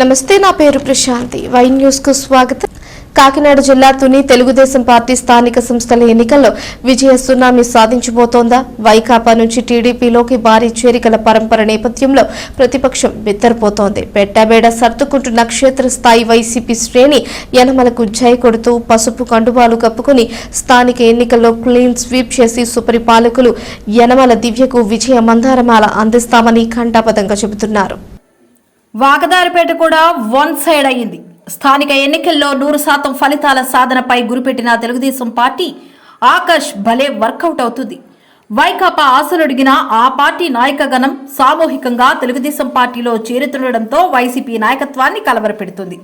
నమస్తే నా పేరు ప్రశాంతి. వై న్యూస్కు స్వాగతం. కాకినాడ జిల్లా తుని తెలుగుదేశం పార్టీ స్థానిక సంస్థల ఎన్నికల్లో విజయ సునామీ సాధించబోతోందా? వైకాపా నుంచి టీడీపీలోకి భారీ చేరికల పరంపర నేపథ్యంలో ప్రతిపక్షం బిత్తరపోతోంది. పెట్టబేడ సర్దుకుంటున్న క్షేత్రస్థాయి వైసీపీ శ్రేణి యనమలకు జై కొడుతూ పసుపు కండువాలు కప్పుకుని స్థానిక ఎన్నికల్లో క్లీన్ స్వీప్ చేసి సుపరిపాలకులు యనమల దివ్యకు విజయ మందారమాల అందిస్తామని ఘంటాపథంగా చెబుతున్నారు. వాగదారిపేట కూడా వన్ సైడ్ అయ్యింది. స్థానిక ఎన్నికల్లో నూరు శాతం ఫలితాల సాధనపై గురిపెట్టిన తెలుగుదేశం పార్టీ ఆకాష్ భలే వర్కౌట్ అవుతుంది. వైకాపా ఆశలొడిగిన ఆ పార్టీ నాయకగణం సామూహికంగా తెలుగుదేశం పార్టీలో చేరుతుండటంతో వైసీపీ నాయకత్వాన్ని కలవరపెడుతుంది.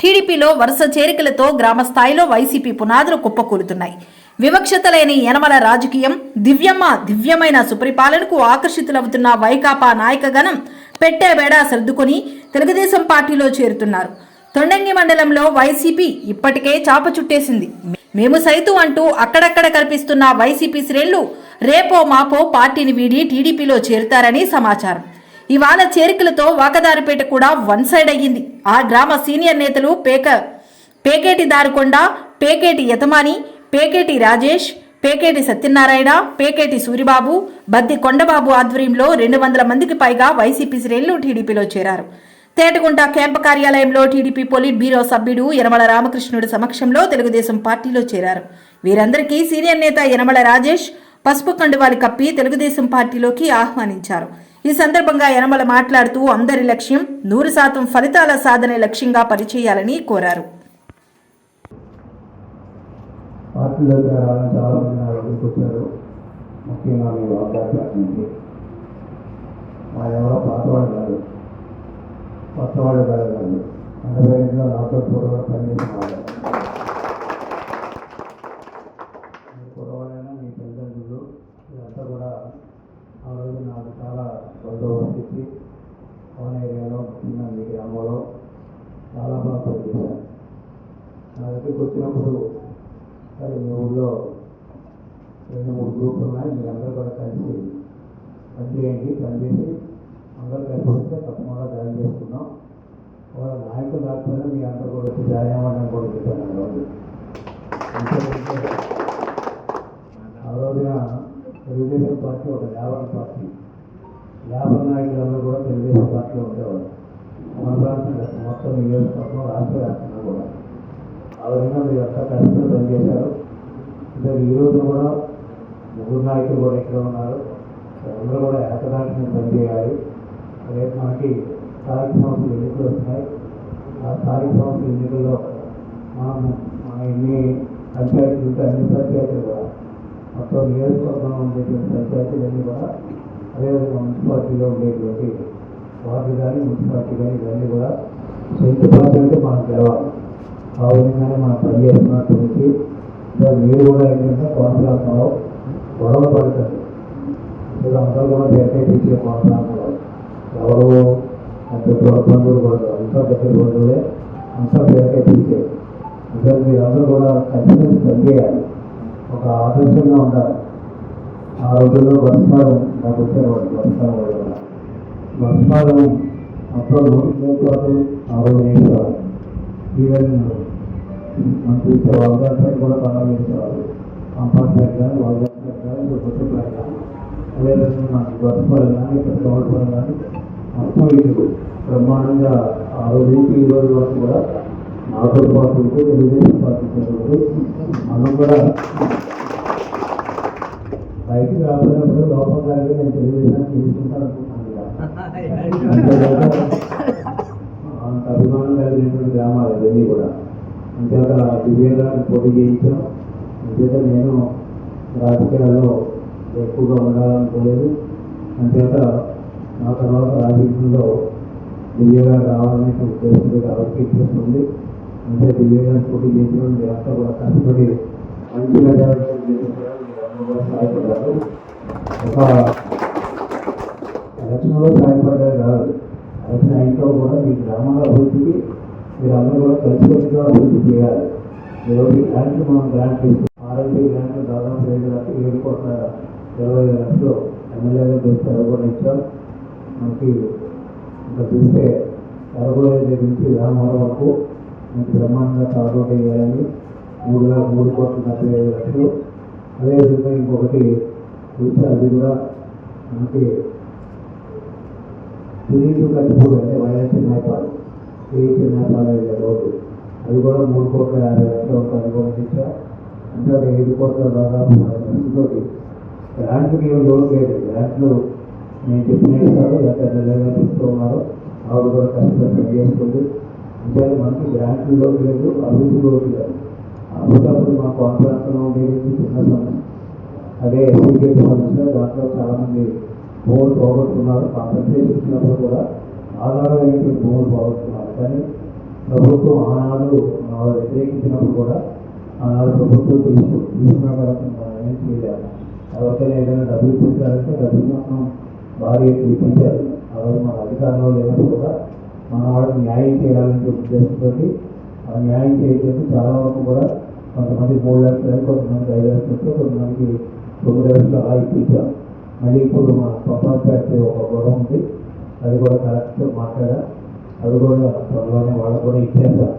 టీడీపీలో వరుస చేరికలతో గ్రామ స్థాయిలో వైసీపీ పునాదులు కుప్పకూలుతున్నాయి. వివక్షత లేని యనమల రాజకీయం దివ్యమ్మ దివ్యమైన సుపరిపాలనకు ఆకర్షితులవుతున్న వైకాపా నాయకగణం పెట్టే బేడా సర్దుకొని తెలుగుదేశం పార్టీలో చేరుతున్నారు. తొండంగి మండలంలో వైసీపీ ఇప్పటికే చాప చుట్టేసింది. మేము సైతు అంటూ అక్కడక్కడ కల్పిస్తున్న వైసీపీ శ్రేణులు రేపో మాపో పార్టీని వీడి టీడీపీలో చేరుతారని సమాచారం. ఇవాళ చేరికలతో వాకదారిపేట కూడా వన్ సైడ్ అయ్యింది. ఆ గ్రామ సీనియర్ నేతలు పేక పేకేటి దారుకొండ పేకేటి యతమాని పేకేటి రాజేష్ పేకేటి సత్యనారాయణ పేకేటి సూరిబాబు బద్ది కొండబాబు ఆధ్వర్యంలో రెండు వందల మందికి పైగా వైసీపీ శ్రేణులు టీడీపీలో చేరారు. తేటగుంట క్యాంపు కార్యాలయంలో టీడీపీ పొలిట్ బ్యూరో సభ్యుడు యనమల రామకృష్ణుడి సమక్షంలో తెలుగుదేశం పార్టీలో చేరారు. వీరందరికీ సీనియర్ నేత యనమల రాజేష్ పసుపు కండువాలు కప్పి తెలుగుదేశం పార్టీలోకి ఆహ్వానించారు. ఈ సందర్భంగా యనమల మాట్లాడుతూ అందరి లక్ష్యం నూరు శాతం ఫలితాల సాధనే లక్ష్యంగా పనిచేయాలని కోరారు. పార్టీలో చేరాలని చాలా నా దగ్గరికి వచ్చారు. ముఖ్యంగా మీ వాగ్దాటి మా ఎవరో పాతవాళ్ళు కాదు. కొత్త వాళ్ళు కాదు కాదు ఎనభై ఐదులో నాతో పూర్వ పనిచేసిన వాళ్ళు మీ మీ తల్లిదండ్రులు ఇదంతా కూడా ఆ రోజు నాకు చాలా బందోబస్తు ఇచ్చి పవన్ ఏరియాలో ముఖ్యంగా మీ గ్రామంలో చాలా బాగా పనిచేశాను నా దగ్గరికి వచ్చినప్పుడు మరి మీ ఊళ్ళో రెండు మూడు గ్రూపులు ఉన్నాయి మీరందరూ కూడా కలిసి పనిచేయండి. పనిచేసి అందరూ కలిసి వస్తే తప్పకుండా జాయిన్ చేసుకున్నాం వాళ్ళ నాయకులు రాకపోయినా మీ అందరూ కూడా వచ్చి జాయిన్ అవ్వడం కూడా చెప్పాను ఆ రోజు. ఆ రోజున తెలుగుదేశం పార్టీ ఒక లేబర్ పార్టీ. లేబర్ నాయకులందరూ కూడా తెలుగుదేశం పార్టీలో ఉండేవారు మన ప్రాంతం మొత్తం నియోజకవర్గం రాష్ట్ర వ్యాప్తంగా ఆ విధంగా మీరు అంతా కష్టపడి పనిచేశారు. ఇంకా ఈరోజు కూడా ముగ్గురు నాయకులు కూడా ఇక్కడ ఉన్నారు. అందరూ కూడా ఏకదాటిని పనిచేయాలి. రేపు మనకి స్థానిక సంస్థలు ఎన్నికలు వస్తున్నాయి. ఆ స్థానిక సంస్థల ఎన్నికల్లో మనం మన ఎన్ని పంచాయతీలు ఉంటే అన్ని పంచాయతీలు కూడా మొత్తం నియోజకవర్గంలో ఉండేటువంటి పంచాయతీలన్నీ కూడా అదేవిధంగా మున్సిపాలిటీలో ఉండేటువంటి వార్డు కానీ మున్సిపాలిటీ కానీ ఇవన్నీ కూడా సెంటు పర్సెంట్ మనం గెలవాలి. ఆ విధంగానే మనం పనిచేస్తున్నటువంటి మీరు కూడా ఏంటంటే కోనప్రాంతంలో గొడవ పడుతుంది మీరు అందరూ కూడా ఏకైతే కోనప్రాంతంలో ఎవరు అంత దూర కూడా అంతా దగ్గర రోజులే అంతా ఏకైతే ఇంకా మీరు అందరూ కూడా ఖచ్చితంగా పనిచేయాలి ఒక ఆదర్శంగా ఉండాలి. ఆ రోజుల్లో వర్షాలు నాకు వచ్చేవాడు బస్మారం వాళ్ళు కూడా బస్మారం అప్పుడు నూరు ఆ రోజు వేసేవాడు ఈవెన్ కూడా బాగా కంపార్ట్మెంట్ కానీ వాళ్ళ కానీ ఇప్పుడు కుటుంబాలు కానీ అదేవిధంగా మనకి గొప్పలు కానీ ఇక్కడ గౌరవం కానీ మొత్తం ఇది బ్రహ్మాండంగా ఆ రోజు ఈ రోజు వరకు కూడా నాతో పాటు తెలుగుదేశం పార్టీ మనం కూడా బయటికి రాబోయినప్పుడు లోపల నేను తెలుగుదేశాన్ని తీసుకుంటాను అనుకుంటున్నాను. అభిమానం కలిగినటువంటి గ్రామాలు ఇవన్నీ కూడా. అంతేత దివ్యంగాన్ని పోటీ చేయించాం. అంతేత నేను రాజకీయాల్లో ఎక్కువగా ఉండాలనుకోలేదు. అంతేత నా తర్వాత రాజకీయంలో దివ్యంగా రావాలనే ఉద్దేశంతో కాబట్టి ఇంట్రెస్ట్ ఉంది అంతే దివ్యంగా పోటీ చేయించడం అంతా కూడా కష్టపడి మంచి చేసిన కూడా సహాయపడ్డారు. ఒక ఎలక్షన్లో సహాయపడ్డారు కాదు. అయితే ఇంట్లో కూడా మీ గ్రామాల అభివృద్ధికి మీరు కూడా కలిసికట్టుగా అభివృద్ధి చేయాలి. ఈరోజు గ్రాంట్లు మనం గ్రాంట్ ఇస్తాం ఆరోగ్య గ్రాంట్లు దాదాపు రెండు లక్షలు ఏడు కోట్ల ఇరవై ఐదు లక్షలు ఎమ్మెల్యేగా చేస్తే అవి ఇచ్చారు. మనకి ఇంకా చూస్తే ఎరగోయ నుంచి గ్రామాల వరకు మనకి బ్రహ్మాండంగా తాగుబోటు వేయాలని మూడు వేల మూడు కోట్ల డెబ్బై ఐదు లక్షలు. అదేవిధంగా ఇంకొకటి చూస్తే అది కూడా మనకి తునీటు కట్టుబడి అంటే వైఎస్ నేపాల్ తునీటు నేపాల్ అయ్యే రోడ్డు అది కూడా మూడు కోట్ల యాభై లక్షలు ఉంటుంది కూడా అంటే ఒక ఐదు కోట్ల దాదాపు తోటి గ్రాంట్కి ఏం లోన్ లేదు. గ్రాంట్లు నేను చెప్పిన ఇస్తారు లేకపోతే లేదా చెప్తూ ఉన్నారు. ఆవిడ కూడా కష్టపడి పని చేస్తుంది. అంటే మనకి గ్రాంట్లు లోన్ లేదు అభివృద్ధి లోన్ లేదు అభివృద్ధి మా కాన్ఫరెన్స్లో ఉండేది చిన్న సమస్య అదే ఎస్సీకేట్ సమస్య దాంట్లో చాలామంది భూములు పోగొట్టుకున్నారు. కాంపెన్సేషన్ ఇచ్చినప్పుడు కూడా ఆధారమైనటువంటి భూములు పోగొట్టుకున్నారు. కానీ ప్రభుత్వం ఆనాడు వ్యతిరేకించినప్పుడు కూడా ఆనాడు ప్రభుత్వం తీసుకు తీసుకున్న తర్వాత ఏం ఎవరికైనా ఏదైనా డబ్బులు ఇప్పించాలంటే డబ్బులు మాత్రం భారీ ఎత్తున ఇప్పించారు. ఆ రోజు మన అధికారంలో లేనప్పుడు కూడా మన వాళ్ళకి న్యాయం చేయాలనే ఉద్దేశంతో ఆ న్యాయం చేయడానికి చాలా వరకు కూడా కొంతమంది మూడు లక్షలు కొంతమంది ఐదు లక్షలు కొంతమందికి తొమ్మిది లక్షలు అలా ఇప్పించారు. మళ్ళీ ఇప్పుడు మా పప్పాపేట ఒక గొడవ ఉంది. అది కూడా కలెక్టర్ మాట్లాడా? అది కూడా త్వరలోనే వాళ్ళకు కూడా ఇచ్చేస్తారు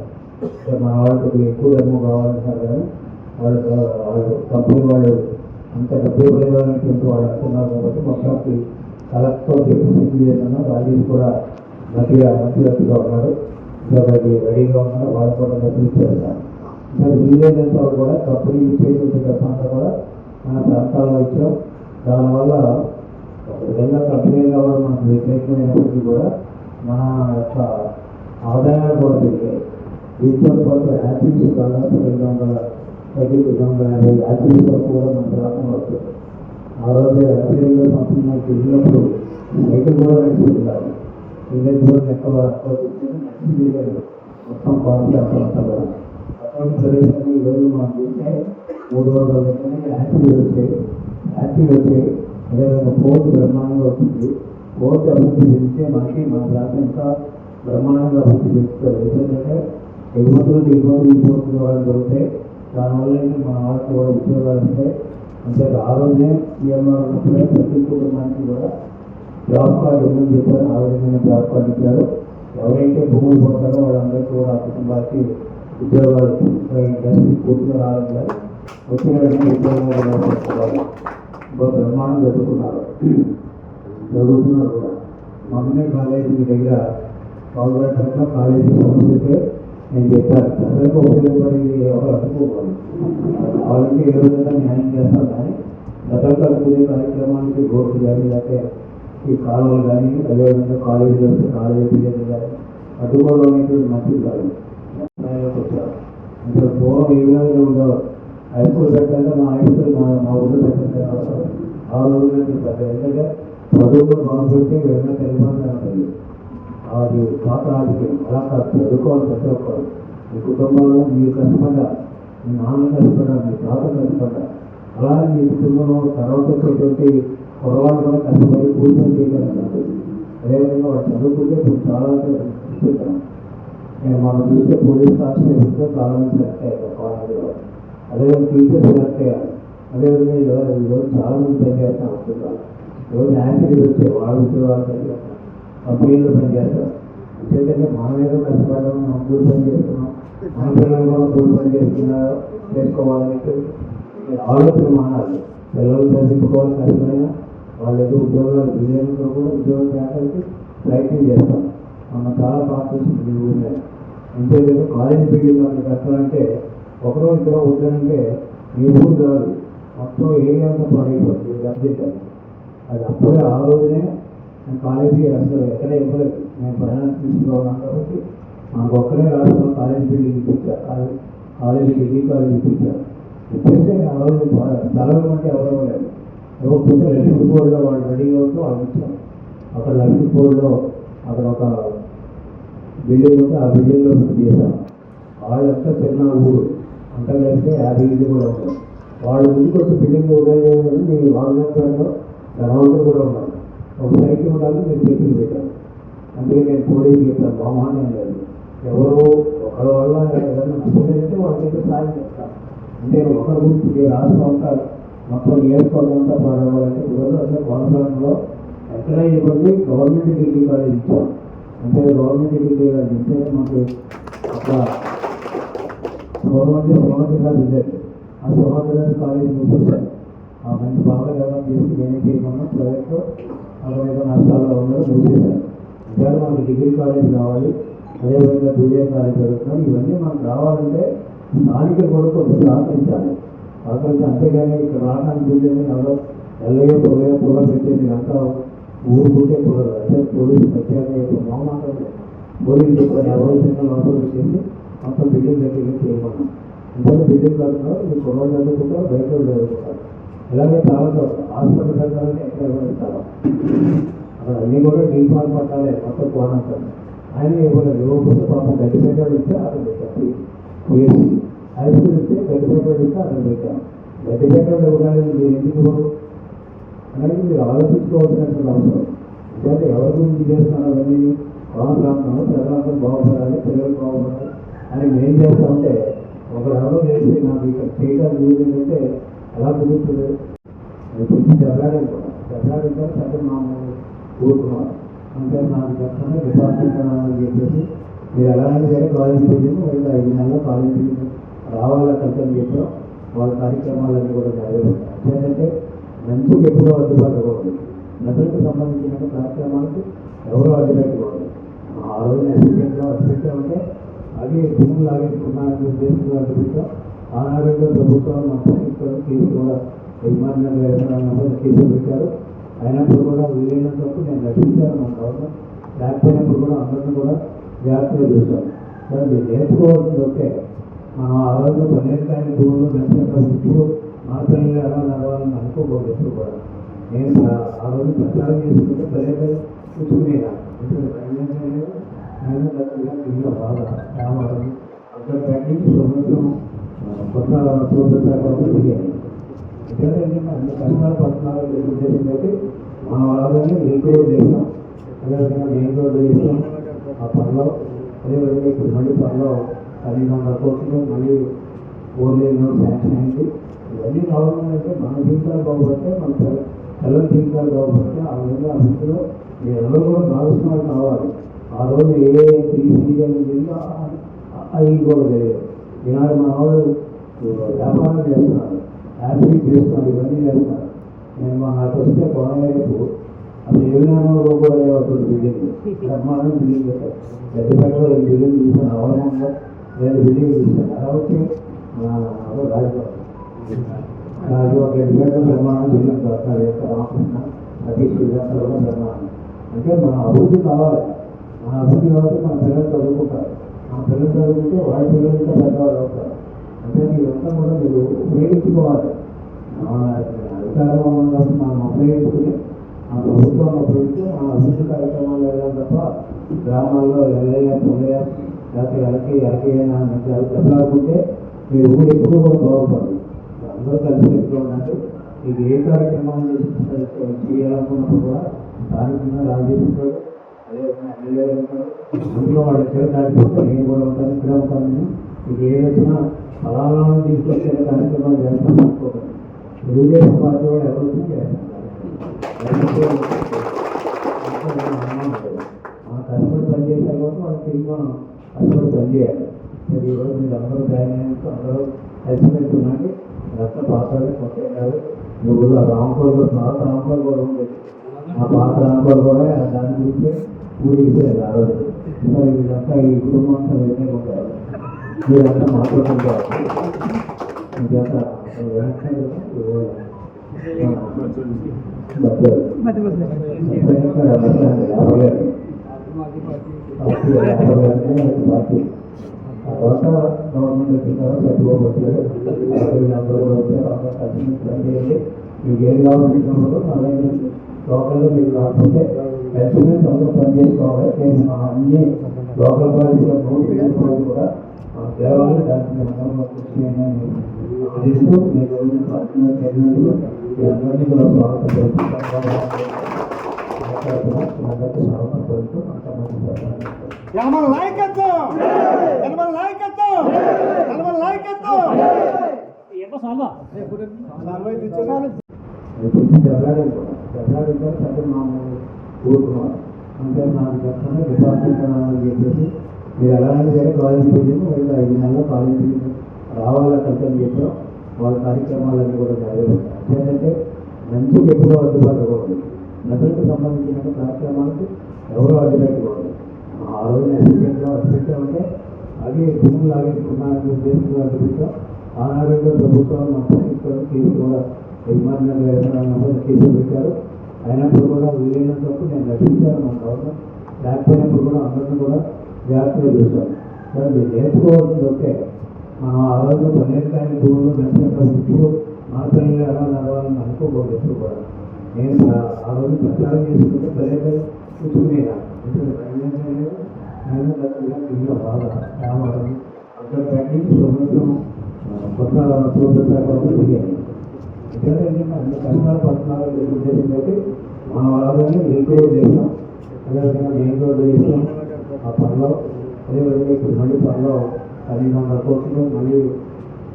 మన వాళ్ళకి ఎక్కువ డబ్బు కావాలంటారు కానీ వాళ్ళు వాళ్ళు కంపెనీ వాళ్ళు అంత డబ్బు ఇవ్వలేదనేటువంటి వాళ్ళు అంటున్నారు కాబట్టి మొత్తానికి కలెక్టర్ చెప్పి సిద్ధి చేస్తున్నా. రాజీవ్ కూడా గట్టిగా మధ్యవర్తిగా ఉన్నాడు. ఇంకొకటి రెడీగా ఉన్నారు వాళ్ళు కూడా డబ్బులు ఇచ్చేస్తారు ఇంకా వీలైనంత అంతా కూడా కంపెనీ ఇచ్చేటువంటి డబ్బు అంతా కూడా మన ప్రాంతాల్లో ఇచ్చాం. దానివల్ల ఒక విధంగా కంపెనీ కావడం మనకు వ్యతిరేకమైనప్పటికీ కూడా మన యొక్క ఆదాయాలు కూడా పెరిగాయి. దీంతో పాటు యాక్టివ్స్ దాదాపు రెండు వందల ఐదు రెండు వందల యాభై యాక్టివ్స్ వరకు కూడా మనకు రాకుండా వస్తుంది ఆ రోజు యాక్టివ్గా రెండు సంవత్సరం నాకు వెళ్ళినప్పుడు సైకిల్ కూడా నడిచిపోతున్నారు విలేజ్ కూడా ఎక్కడ మొత్తం పార్టీ అక్కడ కూడా. అటువంటి ప్రదేశాన్ని ఈరోజు మనం చూస్తే మూడు వందల దగ్గర యాక్టివ్ వచ్చాయి. యాక్టివ్ అయితే అదేవిధంగా పోర్టు బ్రహ్మాండంగా వచ్చింది పోర్టు అభివృద్ధి చెందితే మనకి మన ప్రాంతం ఇంకా బ్రహ్మాండంగా అభివృద్ధి చెందుతారు ఎందుకంటే ఎగుమతులు దిగుమతులు ఈ పోర్టు ద్వారా దొరుకుతాయి దానివల్ల మన వాళ్ళకి కూడా ఉద్యోగాలు వస్తాయి. అంటే ఆ రోజే సీఎంఆర్ ఉన్నప్పుడే ప్రతి కుటుంబానికి కూడా జాబ్ కార్డు ఉందని చెప్పారు. ఆ విధంగా జాబ్ కార్డు ఇచ్చారు. ఎవరైతే భూములు పొందారో వాళ్ళందరికీ కూడా ఆ కుటుంబానికి ఉద్యోగాలు ఇండస్ట్రీ పూర్తిగా రావడం లేదు వచ్చిన వెంటనే ఉద్యోగాలు రావాలి బ్రహ్మాండం చదువుతున్నారు చదువుతున్నారు కూడా. మొన్నే కాలేజీ మీ దగ్గర పాల్గొనడంలో కాలేజీ సమస్యతే నేను చెప్పాను. ప్రజలకు ఉపయోగపడేది ఎవరు అనుకోవాలి వాళ్ళకి ఏ విధంగా న్యాయం చేస్తాం కానీ గతంలో అనుకునే కార్యక్రమానికి రోడ్లు కానీ లేకపోతే ఈ కాలువలు కానీ అదేవిధంగా కాలేజీలో వస్తే కాలేజీ పిల్లలు కానీ అడ్డుకోవడం అనేది మంచిది కాదు. వచ్చారు. అంటే పూర్వం ఏ విధంగా ఉందో హై స్కూల్ పెట్టాలంటే మా హై మా మా ఊళ్ళో పెట్టారు ఆ రోజుల్లో చెప్పారు ఎందుకంటే చదువులు బాగుపెట్టి వెళ్ళిన తెలియదు ఉంటుంది అది. పాత రాజకీయం. అలా కాదు చదువుకోవాలి ప్రతి ఒక్కరు. మీ కుటుంబంలో మీరు కష్టపడ్డా మీ నాన్న కష్టపడ్డా మీ తాత కష్టపడ్డా అలాగే మీ కుటుంబంలో తర్వాత వచ్చేటువంటి కురవాళ్ళు కూడా కష్టపడి పూర్తి చేయగలుగుతారు అదేవిధంగా వాళ్ళు చదువుకుంటే ఇప్పుడు చాలా ఇస్తున్నాం నేను మనం చూస్తే పోలీస్ కాన్స్టేబుల్ చూస్తే చాలా మంది సెలెక్ట్ అయ్యారు. కాలేజీలో అదేవిధంగా టీచర్స్ సెలెక్ట్ అయ్యారు అదేవిధంగా ఈరోజు ఈరోజు చాలా మంది పనిచేస్తాం అనుకుంటారు ఈరోజు యాక్సిడెంట్ వచ్చాయి వాళ్ళ ఉద్యోగాలు పనిచేస్తాం కంపెనీలు పనిచేస్తారు ఎందుకంటే మనం ఏదో కష్టపడడం మనం కూలి పని చేస్తున్నాం. మన పిల్లలు కూడా కూలి పని చేస్తున్నారు చేసుకోవాలని ఆలోచన మానాలి పిల్లలు చదివించుకోవాలి కష్టమైనా వాళ్ళు ఏదో ఉద్యోగాలు విజయంలో కూడా ఉద్యోగం చేయడానికి ప్రయత్నం చేస్తాం. మనం చాలా పార్టీస్ ఉన్నాయి అంతేకాదు కాలేజ్ బిల్డింగ్ మనకి కట్టాలంటే ఒకరో ఇద్దరు వద్దానంటే ఈ ఊరు కాదు మొత్తం ఏరియా అంతా పడైపోతుంది అప్డేట్ అది అప్పుడే ఆ రోజునే నేను కాలేజీ అసలు ఎక్కడ ఇవ్వలేదు. నేను ఫైనాన్స్ మినిస్టర్గా కాబట్టి మాకు ఒక్కడే రాష్ట్రంలో కాలేజ్ బిల్డింగ్ ఇప్పించారు కాలేజ్ కాలేజీ డిగ్రీ కాలేజ్ ఇప్పించారు ఇప్పిస్తే నేను ఆ రోజు స్థలం అంటే ఎవరో లేదు ఇవ్వకపోతే బోర్డులో వాళ్ళు రెడీగా ఉంటే వాళ్ళు ఇచ్చారు. అక్కడ లక్ష్మీ బోర్డులో అక్కడ ఒక బిల్డింగ్ ఉంటే ఆ బిల్డింగ్లో షిఫ్ట్ చేశాం వాళ్ళంతా చిన్న ఊరు. అంతా కలిస్తే యాభై ఇల్లు కూడా ఉంటాయి వాళ్ళ ముందుకు ఒక బిల్డింగ్ ఉండేది మీ వాగ్దానంలో ధనవంతులు కూడా ఉన్నారు ఒక సైకిల్ ఉండాలి నేను చేతులు పెట్టాను. అందుకే నేను పోలీసు చెప్తాను బాగున్నాను లేదు. ఎవరు ఒకరి వల్ల ఏదైనా నష్టపోయిందంటే వాళ్ళకి సాయం చేస్తాను. అంటే ఒకరి గురించి ఈ రాష్ట్రం అంతా మొత్తం నియోజకవర్గం అంతా పాడవాలంటే ఈరోజు అసలు కోనసరంలో ఎక్కడ ఇవ్వండి గవర్నమెంట్ డిగ్రీ కాలేజ్ ఇచ్చాం అంటే గవర్నమెంట్ డిగ్రీ కాలేజ్ ఇస్తే మాకు అక్కడ గవర్నమెంట్ సోమగిరాజు ఉండేది ఆ సోమగిరాజు కాలేజ్ మూసేశారు ఆ మంచి బాగా డెవలప్ చేసి నేనే చేయకుండా ప్రైవేట్లో అక్కడ ఏదో నష్టాల్లో ఉండడం మూసేశారు ఇవాళ మనకి డిగ్రీ కాలేజ్ కావాలి అదేవిధంగా జూనియర్ కాలేజ్ జరుగుతున్నాం ఇవన్నీ మనకు రావాలంటే స్థానిక కూడా కొంచెం సహకరించాలి సహకరించి అంతేగాని ఇక్కడ రావడానికి వీళ్ళని ఎవరో ఎల్లయ్యో పొగయో పొగ పెట్టేది అంతా ఊరుకుంటే కుదరదు అంటే పోలీసు ప్రత్యేకంగా ఇప్పుడు మొహమాటం. పోలీసు ఎవరో చిన్న లోపల పెట్టేసి అంత బిల్డింగ్ దగ్గర చేయమన్నాం ఇంకొక బిల్డింగ్ కడుతున్నారు మీరు కుర్రలు చదువుకుంటారు బయట వాళ్ళు చదువుకుంటారు ఇలాగే చాలా హాస్పిటల్ కట్టాలని ఎక్కడ పెడతారు అక్కడ అన్నీ కూడా డీపాల్ పట్టాలి మొత్తం కోణంతో ఆయన ఇవ్వలేదు. ఇవ్వకపోతే పాపం గడ్డి పెట్టాడు ఇస్తే అక్కడ పెట్టారు. వేసి హై స్కూల్ ఇస్తే గడ్డి పెట్టాడు ఇస్తే అక్కడ పెట్టాం గడ్డి పెట్టాడు ఇవ్వడానికి మీరు ఎందుకు ఇవ్వరు? అనేది మీరు ఆలోచించుకోవాల్సినటువంటి అవసరం. ఎందుకంటే ఎవరి గురించి చేస్తున్నారు అవన్నీ బాగా ప్రాంతంలో ప్రజలందరూ బాగుపడాలి పిల్లలు బాగుపడాలి. అని మేము చేస్తామంటే ఒక ఎవరో చేసి నాకు ఇక్కడ చేయడం వీలు ఏంటంటే ఎలా కుదురుతుంది? కొంచెం దెబ్బలాడాలి కూడా. సరే మామూలు ఊరుకున్నారు అంటే నాకు చెప్తాను డిపార్ట్మెంట్ అని చెప్పేసి మీరు ఎలాగైనా సరే కాలేజ్ వెళ్ళింది వాళ్ళకి ఐదు నెలల్లో కాలేజ్ రావాలి అక్కడికి అని చెప్పాం వాళ్ళ కార్యక్రమాలన్నీ కూడా జరగలేదు ఏంటంటే మంచిగా ఎప్పుడూ కావాలి ప్రజలకు సంబంధించిన కార్యక్రమాలకు ఎవరో అడ్డుపెట్టకూడదు. ఆ రోజున అసిస్టెంట్లో అసిస్టెంట్ అంటే అదే భూములు లాగేసుకున్నారని ఉద్దేశంలో అడ్డుపెట్టాం ఆనాడులో ప్రభుత్వం మా ప్రభుత్వం కేసు కూడా యజమాని గారు కేసులు పెట్టారు. అయినప్పుడు కూడా వీలైనంతవరకు నేను నటించాను మా గవర్నమెంట్ లేకపోయినప్పుడు కూడా అందరిని కూడా జాగ్రత్తగా చూశాను. సరే మీరు నేర్చుకోవాల్సింది ఓకే మనం ఆ రోజు పన్నెండు భూములు నడిచిన ఇప్పుడు మా పిల్లలు ఎలా నడవాలని అనుకోకూడదు ఎప్పుడు కూడా. నేను ఆ- రోజు ప్రచారం చేసుకుంటే పర్యటన చూసుకునేదా ఆయన దగ్గర దిగిన బాగా రావాలి అక్కడ నుంచి ప్రభుత్వం కొత్త ప్రభుత్వ ఎందుకంటే అన్ని కష్టాలు పడుతున్నారు ఉద్దేశం పెట్టి మన వాళ్ళని లింక్ రోడ్ చేసాం అదేవిధంగా మెయిన్ రోడ్ చేసాం ఆ పనిలో అదేవిధంగా ఇప్పుడు మళ్ళీ పనిలో పన్నెండు వందల కోట్లు మళ్ళీ ఫోర్ శాంక్షన్ అయింది ఇవన్నీ కావాలంటే మన జీవితాలు బాగుపడితే మన పిల్లల జీవితాలు బాగుపడితే ఆ విధంగా అభివృద్ధిలో ఎవరో కూడా భాగస్వామి కావాలి. ఆ రోజు ఏ త్రీ సీజన్ జరిగిందో అవి కూడా తెలియదు ఈనాడు మన వాళ్ళు వ్యాపారం చేస్తున్నారు. యాపిల్ చేస్తున్నారు ఇవన్నీ చేస్తున్నారు. నేను మా నాకు వస్తే కొనలేపు అసలు ఏమైనా రూపాయలు లేవట్లేదు బిల్డింగ్. బ్రహ్మాండం బిల్డింగ్ పెట్టారు. పెద్దపేటలో రెండు బిల్డింగ్ చూసాను అవలంలో రెండు బిల్డింగ్ చూసాను కాబట్టి వచ్చి రాజభవన్ రాజు ఒక పెద్దపేటలో బ్రహ్మాండం బిల్డింగ్ కడతారు యొక్క రామకృష్ణ సతీష్ వీళ్ళంతా బ్రహ్మాండం అంటే మన అభివృద్ధి కావాలి. మన అభివృద్ధి కాబట్టి మన పిల్లలు చదువుకుంటారు. మన పిల్లలు చదువుకుంటే వాళ్ళ పిల్లలు ఇంకా పెద్దవాళ్ళు అవుతారు. అంటే ఇదంతా కూడా మీరు ఉపయోగించుకోవాలి. అధికారం కోసం మనం ఉపయోగించుకుని ఆ ప్రభుత్వం ఉపయోగిస్తే మన అభివృద్ధి కార్యక్రమాలు వెళ్ళాలి తప్ప గ్రామాల్లో ఎల్లయ్య పుల్లయ్య లేకపోతే ఎలకి ఎలకి దెబ్బలాడుకుంటే మీరు ఊరు ఎప్పుడు కూడా బాగుపడదు అందరూ కలిసి ఎప్పుడు ఉండండి. మీకు ఏ కార్యక్రమాలు చేయాలనుకున్నప్పుడు కూడా స్థానికంగా రాజేశ్వరుడు అదేవిధంగా ఎమ్మెల్యే ఉంటారు అందులో వాళ్ళు ఎక్కడ దాటిపోతే నేను కూడా ఉంటాను ఇక్కడ ఉంటాను నేను. మీకు ఏ వచ్చినా ఫలానా తీసుకొచ్చే కార్యక్రమాలు చేస్తాను అనుకోకండి తెలుగుదేశం పార్టీ కూడా ఎవరు వచ్చినా కష్టపడి పనిచేసే చేశారు కాబట్టి వాళ్ళకి తిరిగి మనం కష్టపడి పనిచేయాలి మరి ఈరోజు మీరు అందరూ జాయిన్ అయినందుకు అందరూ కలిసిమెలిసి ఉండండి రక్త పాత్రలే కొత్త కాదు నువ్వు రామకోలు కూడా రామకోలు కూడా ఉండేది ఆ పాత రామకోలు కూడా దాని గురించి ఊరిపోయారు ఆ రోజు మరి వీళ్ళంతా ఈ కుటుంబం అంతా వెళ్ళే ఉంటారు మీరంతా మాట్లాడుకుంటారు మీరంతా వెనక్కి తర్వాత గవర్నమెంట్ వచ్చిన తర్వాత సర్టిఫికేట్ వచ్చాడు వీళ్ళందరూ కూడా వచ్చారు అందరూ కలిసి పని చేయండి మీకు ఏది కావాలనుకున్నప్పుడు అలాగే లోకల్గా మీకు రాకపోతే ఎస్టిమేట్స్ అందరూ పని చేసుకోవాలి నేను మా అన్ని లోకల్ పాలసీలో నోట్ చేసుకోవాలి కూడా మనం తేవాలి దానికి అందరూ కృషి చేయండి ఆశిస్తూ మీ రోజు పార్టీలో చేరినందుకు మీ అందరినీ కూడా స్వాగతం తెలుపుతున్నాను అందరికీ స్వాగతం తెలుపుతూ అంతమంది యనమల నాయకత్వం యనమల నాయకత్వం యనమల నాయకత్వం సర్వే తెచ్చారు కొంచెం దెబ్బలాడాలి కూడా దెబ్బలాడిన సరే మామూలు ఊరుకున్నారు అంటే నాకు చెప్తాను డిపార్ట్మెంట్ అని చెప్పేసి మీరు ఎలాంటి సరే కాలేజ్ ఫీజు లేదా ఐదు నెలల్లో కాలేజ్ ఫీజు రావాలని కట్టని చెప్పాం. వాళ్ళ కార్యక్రమాలన్నీ కూడా జరగబోతాయి ఏంటంటే మంచిగా ఎప్పుడూ అందుబాటులో ఉంది నదులకు సంబంధించిన కార్యక్రమాలకు ఎవరో అడ్డుపెట్టుకోవాలి ఆ రోజున అసిస్టెంట్గా అసిస్టెంట్ ఉంటే అది భూములు లాగేసుకున్నారని ఉద్దేశంతో అడ్డుపెట్టాం. ఆనాడు ప్రభుత్వం మా ప్రభుత్వం కేసు కూడా విమానంలో కేసులు పెట్టారు అయినప్పుడు కూడా వీలైనంతవరకు నేను నటించాను మన గవర్నమెంట్ లేకపోయినప్పుడు కూడా అందరినీ కూడా జాగ్రత్తగా చూశాను. సార్ మీరు నేర్చుకోవాల్సింది ఓకే మనం ఆ రోజు పన్నెండు భూములు నడిచినప్పుడు మన పిల్లలు ఎలా నడవాలని అనుకోకూడదు ఎప్పుడు కూడా. నేను ఆ- రోజు ప్రచారం చేసుకుంటే పర్యటన పదే చూసుకునేదా బాగా రావాలి పెట్టి సంవత్సరం కొత్త ప్రభుత్వ శాఖ దిగాను అన్ని కష్టాలు పడుతున్నారు ఉద్దేశం పెట్టి మన వాళ్ళని లింక్ రోడ్ చేసాం అదేవిధంగా మెయిన్ రోడ్ చేసాం ఆ పనిలో అదేవిధంగా ఇప్పుడు మళ్ళీ పనిలో పన్నెండు వందల కోట్లు మళ్ళీ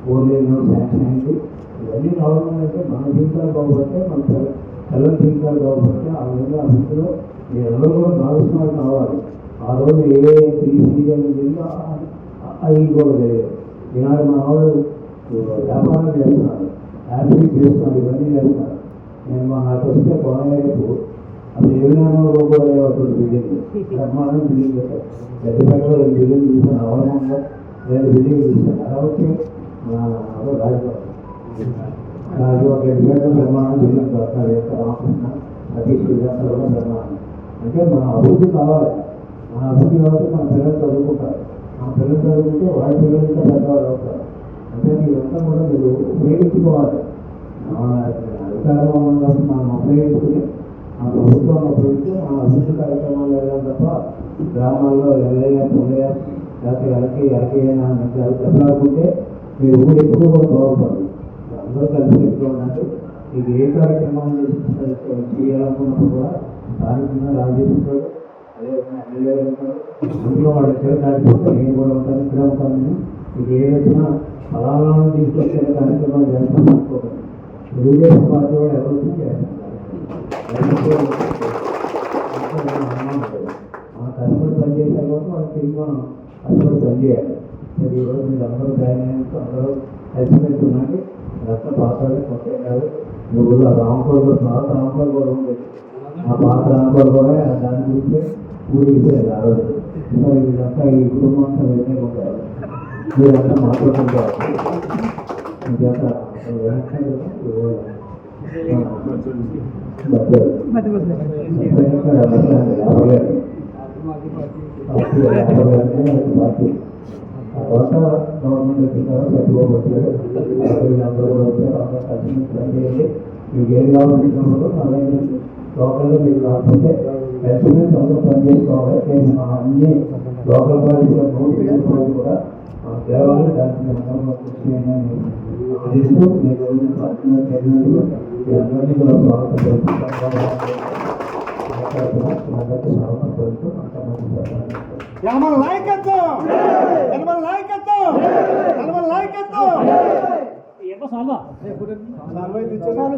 ఫోర్ లేన్ శాంక్షన్ అయింది ఇవన్నీ కావాలంటే మన జీవితాలు బాగుపడితే మన పిల్లల జీవితాలు బాగుపడితే ఆ విధంగా అభివృద్ధిలో మీరు ఎవరు కూడా భాగస్వామి కావాలి ఆ రోజు ఏ త్రీ సీజన్ అవి కూడా లేదు ఈనాడు మన వాళ్ళు వ్యాపారం చేస్తున్నారు యాపిల్ చేస్తున్నారు ఇవన్నీ చేస్తున్నారు నేను మా నాకు వస్తే కోనయ్యకు అసలు ఏ విధానంలో కూడా లేవప్పుడు బిల్డింగ్. బ్రహ్మాండం బిల్డింగ్ పెట్టారు పెద్దపేటలో రెండు బిల్డింగ్ చూసాను అవలంలో నేను బిల్డింగ్ చూసాను అలా వచ్చి మా రాజభవన్ నాకు ఒక రెండు పేటలో బ్రహ్మాండం బిల్డింగ్ కడతారు యొక్క రామకృష్ణ సతీష్ విద్యార్థులు నిర్మాణం అంటే మన అభివృద్ధి కావాలి. మన అభివృద్ధి కాబట్టి మన పిల్లలు చదువుకుంటారు. మన పిల్లలు చదువుకుంటే వాళ్ళ పిల్లలతో పెద్దవాళ్ళు అవుతారు. అంటే ఇదంతా కూడా మీరు ఉపయోగించుకోవాలి అధికారంలో ఉన్నప్పుడు మనం ఉపయోగించుకుని ఆ ప్రభుత్వం ఉపయోగించి ఆ అభివృద్ధి కార్యక్రమాలు వెళ్ళాలి తప్ప గ్రామాల్లో ఎల్లయ్య పుల్లయ్య లేకపోతే ఎలకి ఎలకయ్యనా చెప్పాలనుకుంటే మీరు ఊరు ఎప్పుడు కూడా బాగుపడదు అందరూ కలిసి మీకు ఏ కార్యక్రమాలు చేసి- చేయాలనుకున్నప్పుడు కూడా స్థానికంగా రాజేశ్వరుడు అదేవిధంగా ఎమ్మెల్యేలు ఉంటారు. ఇంట్లో వాళ్ళు ఎక్కడ దాటిపోతే నేను కూడా ఉంటాను ఇక్కడ ఉంటాను. ఇది మీకు ఏ వచ్చినా ఫలాలను తీసుకొచ్చే కార్యక్రమాలు చేస్తాను అనుకోకండి తెలుగుదేశం పార్టీ కూడా ఎవరు వచ్చినా మన కష్టపడి పనిచేసే కాబట్టి వాళ్ళకి తిరిగి మనం కష్టపడి పనిచేయాలి మరి ఈరోజు మీరు అందరూ జాయిన్ అయినందుకు అందరూ కలిసిమెలిసి ఉండండి రక్త పాత్రలే కొత్త కాదు మీ ఊళ్ళో రామకోడు కూడా పాత రామకోడు కూడా ఉంది ఆ పాత రామకోడు కూడా దాని గురించి ఊరిపోయారు ఆ రోజు వీళ్ళంతా ఈ కుటుంబం అంతా వెళ్ళే ఉంటారు మీరంతా మాట్లాడుకుంటారు మీరంతా అసలు వెనక్కి వెళ్ళి తర్వాత గవర్నమెంట్ వచ్చిన తర్వాత సర్టిఫికేట్ వచ్చారు వీళ్ళందరూ కూడా వచ్చారు అందరూ కలిసి పని చేయండి మీకు ఏం కావాలనుకున్నప్పుడు అలాగే లోకల్లో మీకు రాకపోతే కలిసి అందరూ పని చేసుకోవాలి నేను మా అన్ని లోకల్ పార్టీలో నోట్ కూడా మన దేవాలయం దానికి అందరూ కృషి చేయండి అని ఆశిస్తూ నేను రోజు ప్రార్థన చేసినందుకు మీ అందరినీ కూడా స్వాగతం యనమల నాయకత్వం సాల్వా ఇచ్చారు